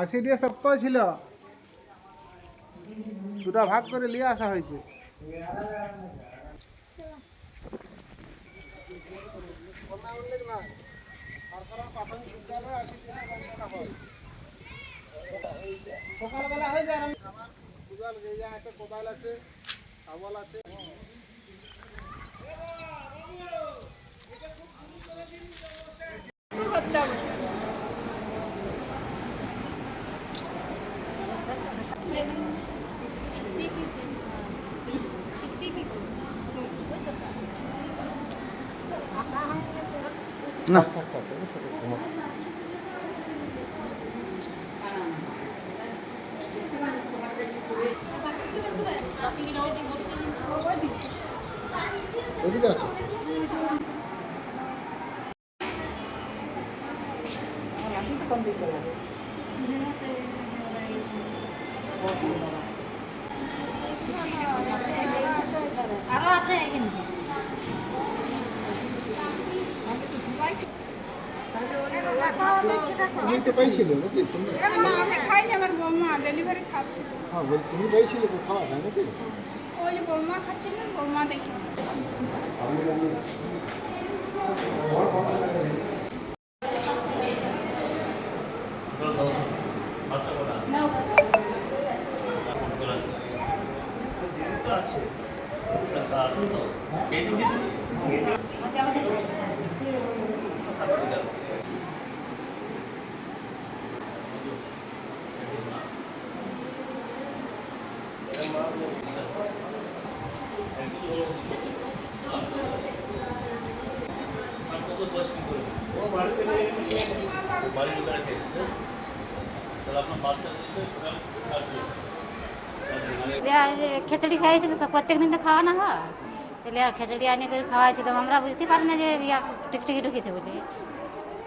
ফাঁসি দিয়ে শক্ত ছিল। দুটা ভাগ করে নিয়ে আসা হয়েছে। সকালবেলা হয়ে যায় কোদাল আছে আছে। না। ওদিকে আছে? আরও আছে কিন্তু তুমি তো পাইছিলে নাকি তুমি না আমি খাইনি আমার বৌমা ডেলিভারি খাচ্ছিল হ্যাঁ বল তুমি পাইছিলে তো খাওয়া নাকি ওই যে বৌমা খাচ্ছিলেন বৌমা দেখি আসুন তো পেয়েছেন কিছু কত বয়স কি করে ও বাড়িতে বাড়ির লোকেরা খেয়েছে তাহলে আপনার বাচ্চা দিয়েছে টোটাল খিচড়ি খাইছিল সব প্রত্যেক দিন তো খাওয়ানো হয় তাহলে খিচড়ি আনি করে খাওয়াইছি তো আমরা বুঝতে পারি না যে টিকটিকি ঢুকেছে বলে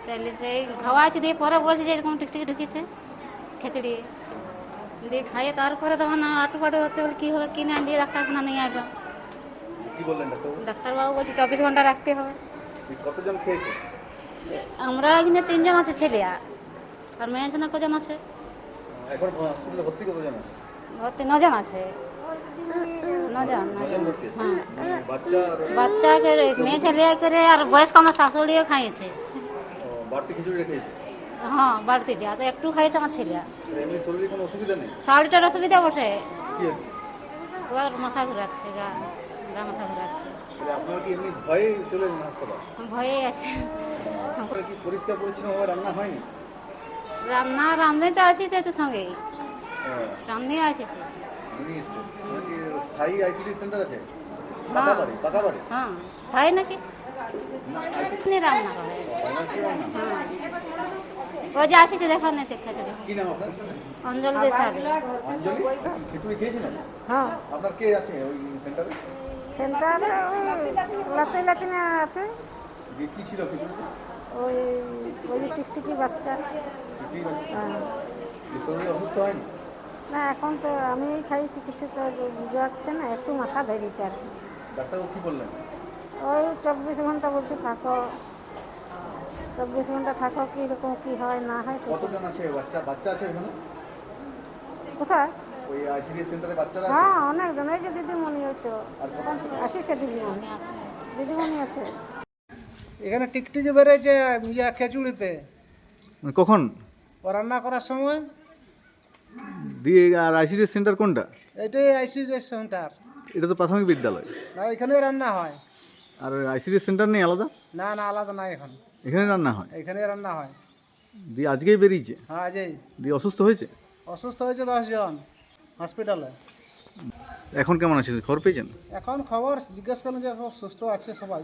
তাহলে সেই খাওয়াইছি দিয়ে পরে বলছে যে এরকম টিকটিকি ঢুকেছে খিচড়ি দিয়ে। খাইয়ে তারপরে তখন আটু পাটু হচ্ছে বলে কী হবে কিনে আনিয়ে ডাক্তারখানা নিয়ে আসলাম ডাক্তারবাবু? বলছে চব্বিশ ঘণ্টা রাখতে হবে। কতজন খেয়েছে? আমরা এখানে তিনজন আছে ছেলে আর। আর মেয়ে আছে না কজন আছে? এখন হসপিটালে ভর্তি কতজন আছে? ভর্তি নজন আছে। হ্যাঁ। বাচ্চা মেয়ে ছেলে করে আর বয়স্ক আমার শাশুড়িও খাইয়েছে। হ্যাঁ বাড়তি দেওয়া তো একটু খাইছে আমার ছেলে। শাড়িটার অসুবিধা বটে। ওর মাথা ঘুরাচ্ছে গা গা মাথা ঘুরাচ্ছে। ভয়ে আছে। পরিষ্কার রান্না হয়নি? রান্না রান্ধে তো আসিছে হ্যাঁ, রান্ধে আসিছে। এসছে। মানে কি স্থায়ী আইসিডি সেন্টার আছে। পাকা বাড়ি পাকা বাড়ি হ্যাঁ। তাই নাকি? রান্না করে হ্যাঁ। ও যে আসিছে দেখো না দেখেছে দেখো কি নাম আপনার? অঞ্জলি দেশাবি। অঞ্জলি? খিচুড়ি খেয়েছিলেন হ্যাঁ। আপনার কে আছে ওই সেন্টারে সেন্টারে লাতে লাতিনে আছে। কি ছিল খিচুড়িতে ওই ওই যে টিকটিকি বাচ্চা। খিচুড়ি বানিয়েছে? হ্যাঁ। অসুস্থ হয়নি? না এখন তো আমি এই খাইছি কিছু তো বুঝাচ্ছে না একটু মাথা ধরেছে আর কি। ডাক্তারবাবু কি বললেন? ওই চব্বিশ ঘণ্টা বলছে থাকো। চব্বিশ ঘণ্টা থাকো কীরকম কী হয় না হয় সেটা। কতজন আছে? বাচ্চা বাচ্চা আছে ওখানে কোথায়? ওই আইসিডি সেন্টারে বাচ্চারা আছে? হ্যাঁ অনেকজন ওই যে দিদিমণি ওই তো। আসিছে দিদিমণি। দিদিমণি আছে। এখানে টিকটিকি বেড়েছে ইয়া খেচুড়িতে মানে কখন? ও রান্না করার সময়? দিয়ে আর আইসিডি সেন্টার কোনটা? এটাই আইসিডি সেন্টার এটা তো প্রাথমিক বিদ্যালয়। না এখানেই রান্না হয়। আর আইসিডি সেন্টার নেই আলাদা? না না আলাদা নাই এখন। এখানে রান্না হয়? এখানেই রান্না হয়। দিয়ে আজকেই বেরিয়েছে? হ্যাঁ আজই দিয়ে অসুস্থ হয়েছে? অসুস্থ হয়েছে দশজন হসপিটালে এখন কেমন আছে খবর পেয়েছেন? এখন খবর জিজ্ঞেস করলেন যে খুব সুস্থ আছে সবাই।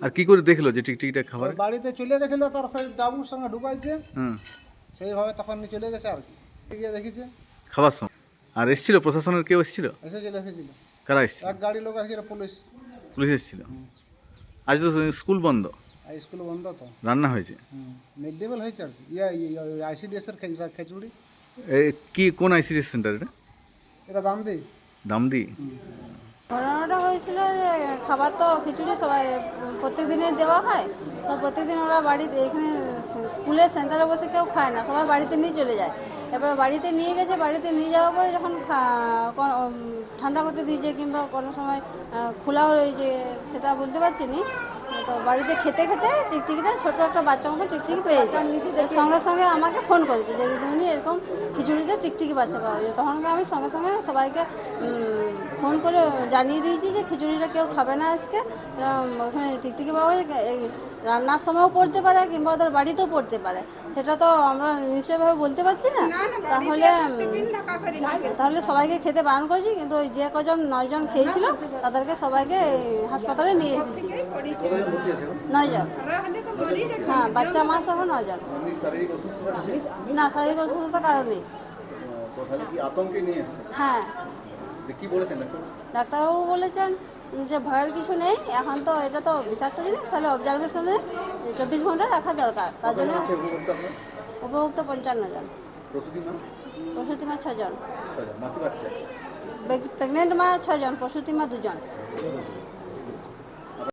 আর কি করে দেখল যে টিকটিকিটা খাবার? বাড়িতে চলে গেছিল তার সেই ডাবুর সঙ্গে ঢুকাইছে। হ্যাঁ সেইভাবে তখন চলে গেছে আর কি। দেখেছে। খাবার সময় আর এসেছিল প্রশাসনের কেউ এসেছিল? এসেছিল এসেছিল। কারা এসেছিল? এক গাড়ি লোক আসছিল পুলিশ। পুলিশ এসেছিল? আজ তো স্কুল বন্ধ। স্কুল বন্ধ তো। রান্না হয়েছে? মিড ডে মিল হয়েছে আর কি। আইসিডিএস এর খিচুড়ি। কি কোন আইসিডি সেন্টার এটা? এটা দাম দিই দামদি ঘটনাটা হয়েছিল যে খাবার তো খিচুড়ি সবাই প্রত্যেক দিনই দেওয়া হয়। তো প্রত্যেকদিন ওরা বাড়িতে এখানে স্কুলের সেন্টারে বসে কেউ খায় না সবাই বাড়িতে নিয়ে চলে যায়। এবার বাড়িতে নিয়ে গেছে বাড়িতে নিয়ে যাওয়ার পরে যখন ঠান্ডা করতে দিয়েছে কিংবা কোনো সময় খোলাও রয়েছে সেটা বলতে পারছি নি। তো বাড়িতে খেতে খেতে টিকটিকিটা ছোট একটা বাচ্চা মতো টিকটিকি পেয়েছে এর সঙ্গে সঙ্গে আমাকে ফোন করেছে যে দিদিমণি এরকম খিচুড়িতে টিকটিকি বাচ্চা পাওয়া যায়। তখন আমি সঙ্গে সঙ্গে সবাইকে ফোন করে জানিয়ে দিয়েছি যে খিচুড়িটা কেউ খাবে না আজকে। ওখানে টিকটিকি পাওয়া যায় এই রান্নার সময়ও পড়তে পারে কিংবা ওদের বাড়িতেও পড়তে পারে। সেটা তো আমরা নিশ্চয়ভাবে বলতে পারছি না। তাহলে। তাহলে সবাইকে খেতে বারণ করেছি কিন্তু ওই যে কজন নয়জন খেয়েছিল তাদেরকে সবাইকে হাসপাতালে নিয়ে এসেছি। কতজন ভর্তি আছে এখন? নয়জন। হ্যাঁ বাচ্চা মা সহ নয়জন এমনি শারীরিক অসুস্থতা না শারীরিক অসুস্থতার কারণে। তো তাহলে কি আতঙ্কে নিয়ে এসছে হ্যাঁ। কি বলেছেন ডাক্তার? ডাক্তারবাবু বলেছেন যে ভয়ের কিছু নেই এখন তো এটা তো বিষাক্ত জিনিস তাহলে অবজারভেশনে চব্বিশ ঘণ্টা রাখা দরকার। তার জন্য উপভোক্তা পঞ্চান্ন জন। প্রসূতি মা? প্রসূতি মা ছজন। প্রেগনেন্ট মা ছজন প্রসূতি মা দুজন।